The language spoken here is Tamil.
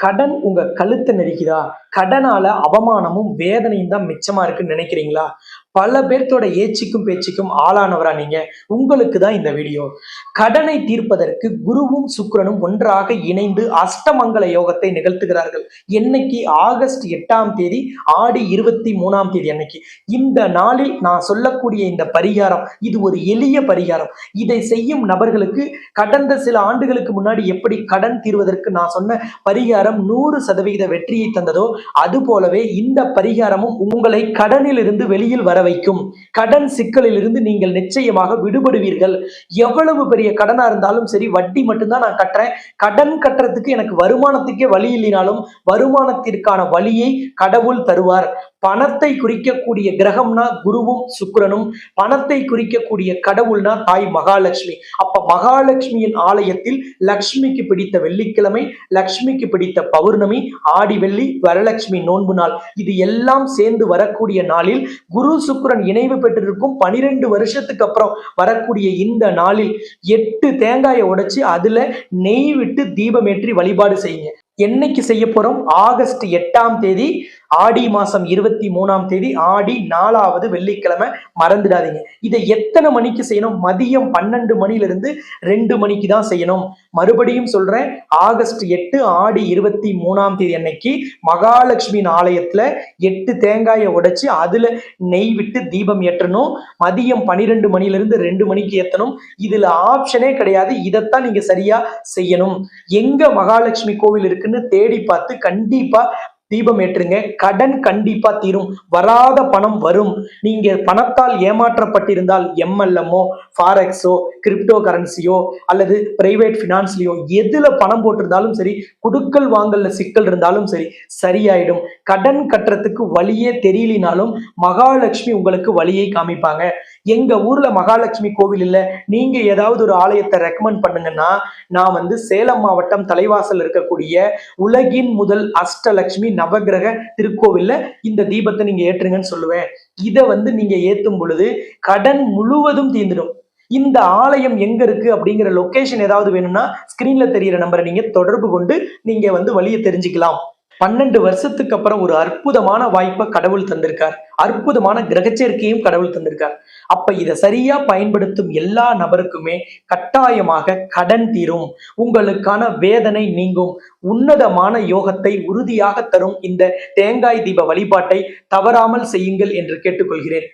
கடன் உங்க கழுத்தை நெரிக்குதா? கடனால அவமானமும் வேதனையும் தான் மிச்சமா இருக்குன்னு நினைக்கிறீங்களா? பல பேர்த்தோட ஏச்சிக்கும் பேச்சுக்கும் ஆளானவரா நீங்க. உங்களுக்கு தான் இந்த வீடியோ. கடனை தீர்ப்பதற்கு குருவும் சுக்கிரனும் ஒன்றாக இணைந்து அஷ்டமங்கல யோகத்தை நிகழ்த்துகிறார்கள். என்னைக்கு? ஆகஸ்ட் எட்டாம் தேதி ஆடி இருபத்தி மூணாம் தேதி அன்னைக்கு. இந்த நாளில் நான் சொல்லக்கூடிய இந்த பரிகாரம் இது ஒரு எளிய பரிகாரம். இதை செய்யும் நபர்களுக்கு கடந்த சில ஆண்டுகளுக்கு முன்னாடி எப்படி கடன் தீர்வதற்கு நான் சொன்ன பரிகாரம் நூறு சதவிகித வெற்றியை தந்ததோ அது போலவே இந்த பரிகாரமும் உங்களை கடனில் இருந்து வெளியில் வர வைக்கும். கடன் சிக்கலில் இருந்து நீங்கள் நிச்சயமாக விடுபடுவீர்கள். எவ்வளவு பெரிய கடனா இருந்தாலும் சரி வட்டி மட்டும்தான் நான் கட்டுறேன். கடன் கட்டுறதுக்கு எனக்கு வருமானத்துக்கே வழி இல்லைனாலும் வருமானத்திற்கான வழியை கடவுள் தருவார். பணத்தை குறிக்கக்கூடிய கிரகம்னா குருவும் சுக்கரனும். பணத்தை குறிக்கக்கூடிய கடவுள்னா தாய் மகாலட்சுமி. அப்ப மகாலட்சுமியின் ஆலயத்தில் லக்ஷ்மிக்கு பிடித்த வெள்ளிக்கிழமை லக்ஷ்மிக்கு பிடித்த பௌர்ணமி ஆடி வெள்ளி வரலட்சுமி நோன்பு நாள். இது எல்லாம் சேர்ந்து வரக்கூடிய நாளில் குரு சுக்கரன் இணைவு பெற்றிருக்கும் பனிரெண்டு வருஷத்துக்கு அப்புறம் வரக்கூடிய இந்த நாளில் எட்டு தேங்காயை உடைச்சு அதுல நெய் விட்டு தீபமேற்றி வழிபாடு செய்யுங்க. என்னைக்கு செய்ய போறோம்? ஆகஸ்ட் எட்டாம் தேதி ஆடி மாசம் இருபத்தி மூணாம் தேதி ஆடி நாலாவது வெள்ளிக்கிழமை. மறந்துடாதீங்க. இதை எத்தனை மணிக்கு செய்யணும்? மதியம் பன்னெண்டு மணிலிருந்து ரெண்டு மணிக்கு தான் செய்யணும். மறுபடியும் சொல்றேன் ஆகஸ்ட் எட்டு ஆடி இருபத்தி மூணாம் தேதி அன்னைக்கு மகாலட்சுமியின் ஆலயத்துல எட்டு தேங்காயை உடைச்சு அதுல நெய் விட்டு தீபம் ஏற்றணும். மதியம் பன்னிரெண்டு மணிலிருந்து ரெண்டு மணிக்கு ஏற்றணும் இதுல ஆப்ஷனே கிடையாது. இதைத்தான் நீங்க சரியா செய்யணும். எங்க மகாலட்சுமி கோவில் இருக்குன்னு தேடி பார்த்து கண்டிப்பா தீபம் ஏற்றுங்க. கடன் கண்டிப்பா தீரும். வராத பணம் வரும். நீங்க பணத்தால் ஏமாற்றப்பட்டிருந்தால் எம்எல்எம்மோ ஃபாரெக்ஸோ கிரிப்டோ கரன்சியோ அல்லது பிரைவேட் ஃபினான்ஸ்லயோ எதுல பணம் போட்டிருந்தாலும் சரி குடுக்கல் வாங்கல்ல சிக்கல் இருந்தாலும் சரி சரியாயிடும். கடன் கட்டுறதுக்கு வழியே தெரியலினாலும் மகாலட்சுமி உங்களுக்கு வழியை காமிப்பாங்க. எங்க ஊர்ல மகாலட்சுமி கோவில் இல்ல. நீங்க ஏதாவது ஒரு ஆலயத்தை ரெக்கமெண்ட் பண்ணுங்கன்னா நான் வந்து சேலம் மாவட்டம் தலைவாசல் இருக்கக்கூடிய உலகின் முதல் அஷ்டலட்சுமி நவகிரக திருக்கோவில்ல இந்த தீபத்தை நீங்க ஏற்றுங்கன்னு சொல்லுவேன். இதை வந்து நீங்க ஏத்தும் பொழுது கடன் முழுவதும் தீர்ந்துடும். இந்த ஆலயம் எங்க இருக்கு அப்படிங்கிற லொகேஷன் ஏதாவது வேணும்னா ஸ்கிரீன்ல தெரியிற நம்பரை நீங்க தொடர்பு கொண்டு நீங்க வந்து வழியை தெரிஞ்சுக்கலாம். பன்னெண்டு வருஷத்துக்கு அப்புறம் ஒரு அற்புதமான வாய்ப்பை கடவுள் தந்திருக்கார். அற்புதமான கிரகச்சேர்க்கையும் கடவுள் தந்திருக்கார். அப்ப இதை சரியா பயன்படுத்தும் எல்லா நபருக்குமே கட்டாயமாக கடன் தீரும். உங்களுக்கான வேதனை நீங்கும். உன்னதமான யோகத்தை உறுதியாக தரும் இந்த தேங்காய் தீப வழிபாட்டை தவறாமல் செய்யுங்கள் என்று கேட்டுக்கொள்கிறேன்.